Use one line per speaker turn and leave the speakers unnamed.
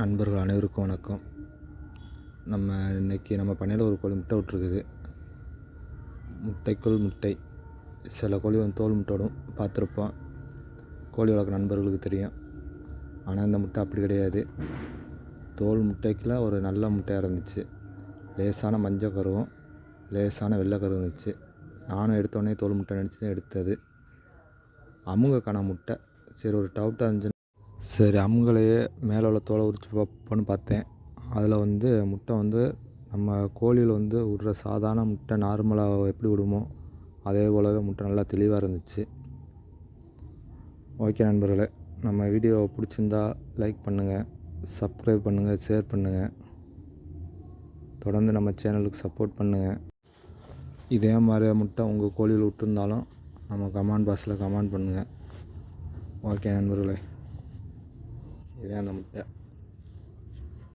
நண்பர்கள் அனைவருக்கும் வணக்கம். நம்ம இன்றைக்கி நம்ம பண்ணையில் ஒரு கோழி முட்டை விட்ருக்குது முட்டைக்குள் முட்டை. சில கோழி வந்து தோல் முட்டை விடும். பார்த்துருப்போம். கோழி வளர்க்குற நண்பர்களுக்கு தெரியும். ஆனால் இந்த முட்டை அப்படி கிடையாது. தோல் முட்டைக்குள்ள ஒரு நல்ல முட்டையாக இருந்துச்சு லேசான மஞ்சள் கருவும் லேசான வெள்ளை கருவும் இருந்துச்சு. நானும் எடுத்தோடனே தோல் முட்டை நினச்சி தான் எடுத்தது. அமுங்கக்கான முட்டை. சரி ஒரு டவுட்டாக இருந்துச்சு சரி அமுங்கலையே மேலே உள்ள தோலை உரிச்சு பார்ப்போன்னு பார்த்தேன். அதில் வந்து முட்டை வந்து நம்ம கோழியில் வந்து விடுற சாதாரண முட்டை நார்மலாக எப்படி விடுமோ அதே போலவே முட்டை நல்லா தெளிவாக இருந்துச்சு. ஓகே நண்பர்களே நம்ம வீடியோ பிடிச்சிருந்தா லைக் பண்ணுங்கள் சப்ஸ்கிரைப் பண்ணுங்கள் ஷேர் பண்ணுங்கள் தொடர்ந்து நம்ம சேனலுக்கு சப்போர்ட் பண்ணுங்கள் இதே மாதிரி முட்டை உங்கள் கோழியில் விட்டுருந்தாலும் நம்ம கமெண்ட் பாக்ஸில் கமெண்ட் பண்ணுங்கள் ஓகே நண்பர்களே. இதே அந்த முட்டை